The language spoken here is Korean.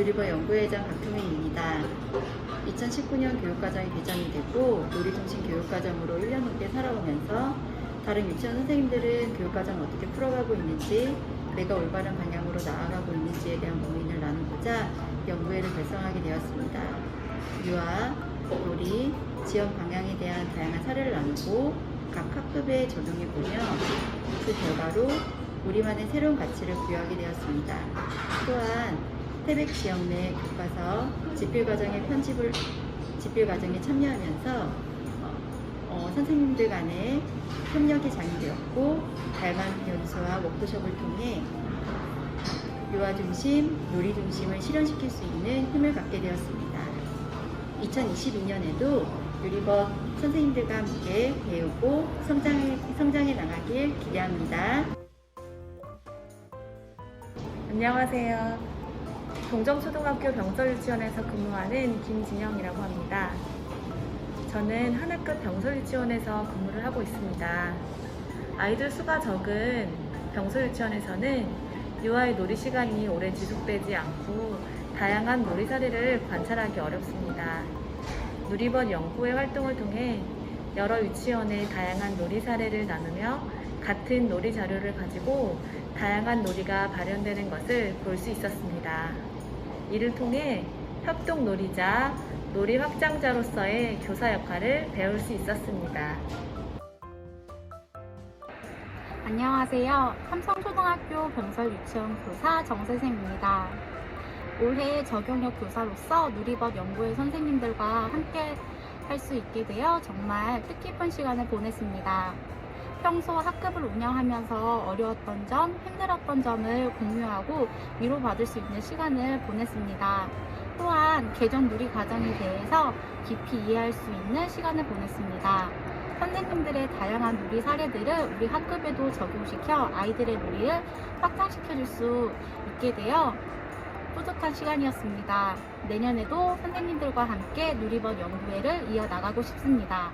누리버 연구회장 박토민입니다. 2019년 교육과정이 개정이 되고 놀이중심 교육과정으로 1년 넘게 살아오면서 다른 유치원 선생님들은 교육과정을 어떻게 풀어가고 있는지 내가 올바른 방향으로 나아가고 있는지에 대한 고민을 나누고자 연구회를 결성하게 되었습니다. 유아, 놀이, 지원 방향에 대한 다양한 사례를 나누고 각 학급에 적용해 보며 그 결과로 우리만의 새로운 가치를 부여하게 되었습니다. 또한 태백 지역 내 교과서 집필 과정의 편집을 집필 과정에 참여하면서 어, 어, 선생님들 간의 협력이 장려되었고 다양한 연수와 워크숍을 통해 유아 중심, 놀이 중심을 실현시킬 수 있는 힘을 갖게 되었습니다. 2022년에도 유리버 선생님들과 함께 배우고 성장해, 성장해 나가길 기대합니다. 안녕하세요. 동정초등학교 병설유치원에서 근무하는 김진영이라고 합니다. 저는 하나급 병설유치원에서 근무를 하고 있습니다. 아이들 수가 적은 병설유치원에서는 유아의 놀이 시간이 오래 지속되지 않고 다양한 놀이 사례를 관찰하기 어렵습니다. 누리번 연구회 활동을 통해 여러 유치원의 다양한 놀이 사례를 나누며 같은 놀이 자료를 가지고 다양한 놀이가 발현되는 것을 볼 수 있었습니다. 이를 통해 협동 놀이자, 놀이 확장자로서의 교사 역할을 배울 수 있었습니다. 안녕하세요. 삼성초등학교 병설 유치원 교사 정세생입니다. 올해 적용력 교사로서 누리법 연구회 선생님들과 함께 할 수 있게 되어 정말 뜻깊은 시간을 보냈습니다. 평소 학급을 운영하면서 어려웠던 점, 힘들었던 점을 공유하고 위로받을 수 있는 시간을 보냈습니다. 또한 개정 누리 과정에 대해서 깊이 이해할 수 있는 시간을 보냈습니다. 선생님들의 다양한 놀이 사례들을 우리 학급에도 적용시켜 아이들의 놀이를 확장시켜줄 수 있게 되어 뿌듯한 시간이었습니다. 내년에도 선생님들과 함께 누리번 연구회를 이어나가고 싶습니다.